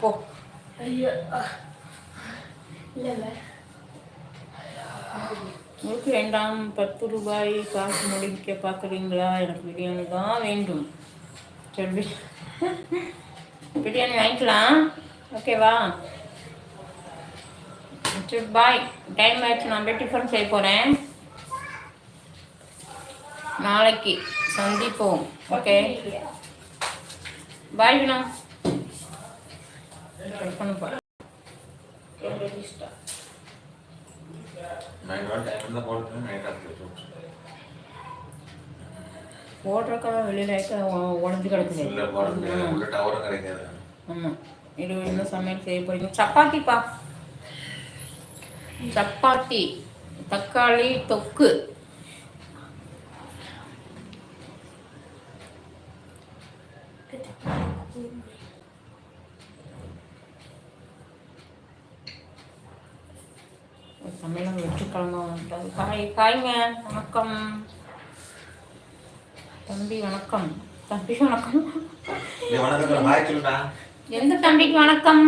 போ. ஐயோ இல்லை இல்லை. உங்களுக்கு வேண்டாம் பத்து ரூபாய் காசு முடிக்க பார்க்குறீங்களா? எனக்கு பிரியாணி தான் வேண்டும். சரி பிரியாணி வாங்கிக்கலாம். ஓகேவா சரி பாய் டைம் ஆயிடுச்சு. நான் போய் டிஃபன் செய்ய போகிறேன் நாளைக்கு சந்திப்போம். ஓகே பாய் வினா கட் பண்ண வெளியில் உடஞ்சி கிடக்குது. ஆமாம் இது என்ன சமையல் செய்ய போறீங்க. சப்பாத்திப்பா சப்பாத்தி தக்காளி தொக்கு. சமையல் வெற்றிக்கிழமை காய் காய்ங்க வணக்கம். தம்பி வணக்கம். தம்பி வணக்கம். ஹாய் எந்த தம்பிக்கு வணக்கம்?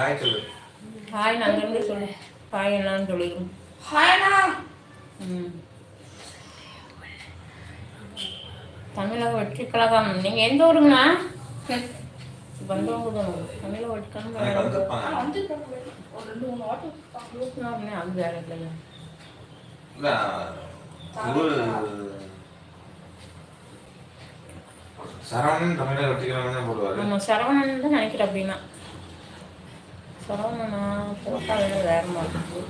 ஹாய் ஹாய் நாங்கள் இருந்து சொல்லு. ஹாய் என்னன்னு சொல்லிடுறோம் ஹாய்ண்ணா ம். தமிழக வெற்றி கழகம் நீங்கள் எந்த ஊருங்கண்ணா? வந்தவங்க. அது வேற இல்லையா சரவணன் தமிழை போடுவாரு. சரவணன் தான் நினைக்கிறேன் அப்படின்னா. சரவணனா போட்டா வேற வேற மாதிரி.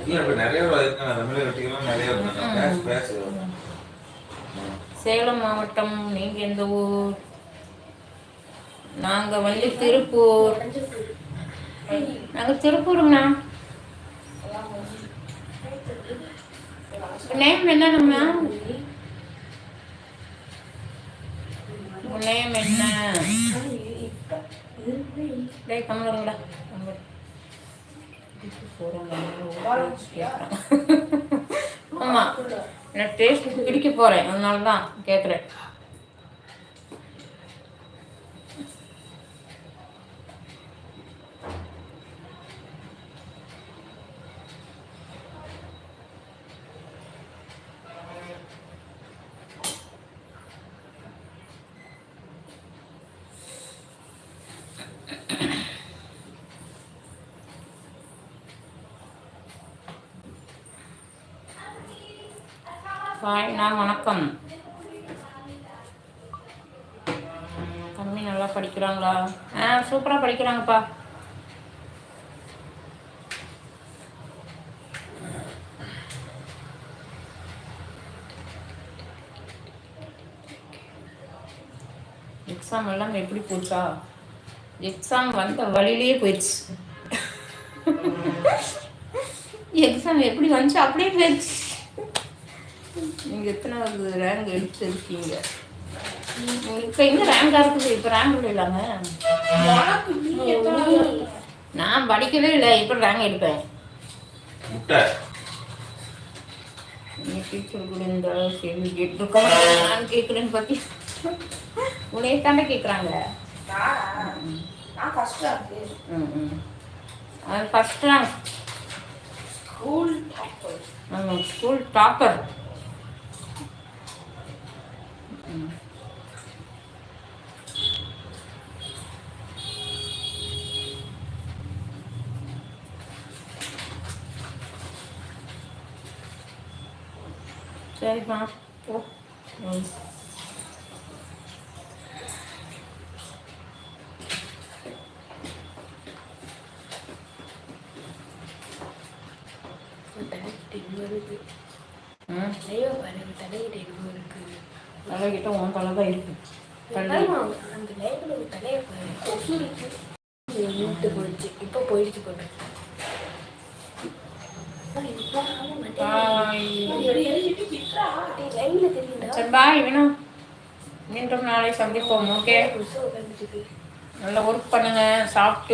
இல்லை இப்போ நிறைய பேர் இருக்காங்க தமிழை வெட்டிக்கிறவங்க நிறைய இருக்காங்க பேச பேச. சேலம் மாவட்டம் நீங்க எந்த ஊர்? நாங்க வந்து திருப்பூர். நாங்கள் திருப்பூருங்கண்ணா. நேம் என்னங்கண்ணா உங்கள் நேம் என்ன? டே கம்மலுங்களா தமிழ் ஆமா நான் டேஸ்ட் பிடிக்க போறேன். அதனால தான் கேட்குறேன் ஹாய்ண்ணா வணக்கம். தம்பி நல்லா படிக்கிறாங்களா? ஆ சூப்பராக படிக்கிறாங்கப்பா. எக்ஸாம் எல்லாம் எப்படி போச்சா? எக்ஸாம் வந்த வழியிலேயே போயிடுச்சு. எக்ஸாம் எப்படி வந்துச்சு? அப்படியே போயிடுச்சு. நீங்கள் எத்தனாவது ரேங்க் எடுத்துருக்கீங்க? இப்போ எங்கே ரேங்காக இருக்குது? இப்போ ரேங்க் இல்லாம. நான் படிக்கவே இல்லை. இப்போ ரேங்க் எடுப்பேன். டீச்சர் கூட இந்த கேள்வி கேட்டிருக்கோம். நான் கேட்குறேன்னு பற்றி உன்னைய தாண்டே கேட்குறாங்க. ம் ம். ஃபஸ்ட் ரேங்க் ஸ்கூல் டாப்பர் ஆமாம் school topper Hmm. Đây vào. Ô. Ừ. Tadi tidur. Hmm? Ayo pada tadi tidur ke. தலைகிட்ட உன் தலை தான் இருக்கு. தள்ளி. அந்த லைப்ல ஒரு தலையை பாரு கொசு இருக்கு மூட்டு போயிடுச்சு இப்போ போயிடுச்சு போட்டு சரி பாய் வேணும் மீண்டும் நாளை சந்திப்போம் ஓகே? நல்லா ஒர்க் பண்ணுங்க சாப்பிட்டு.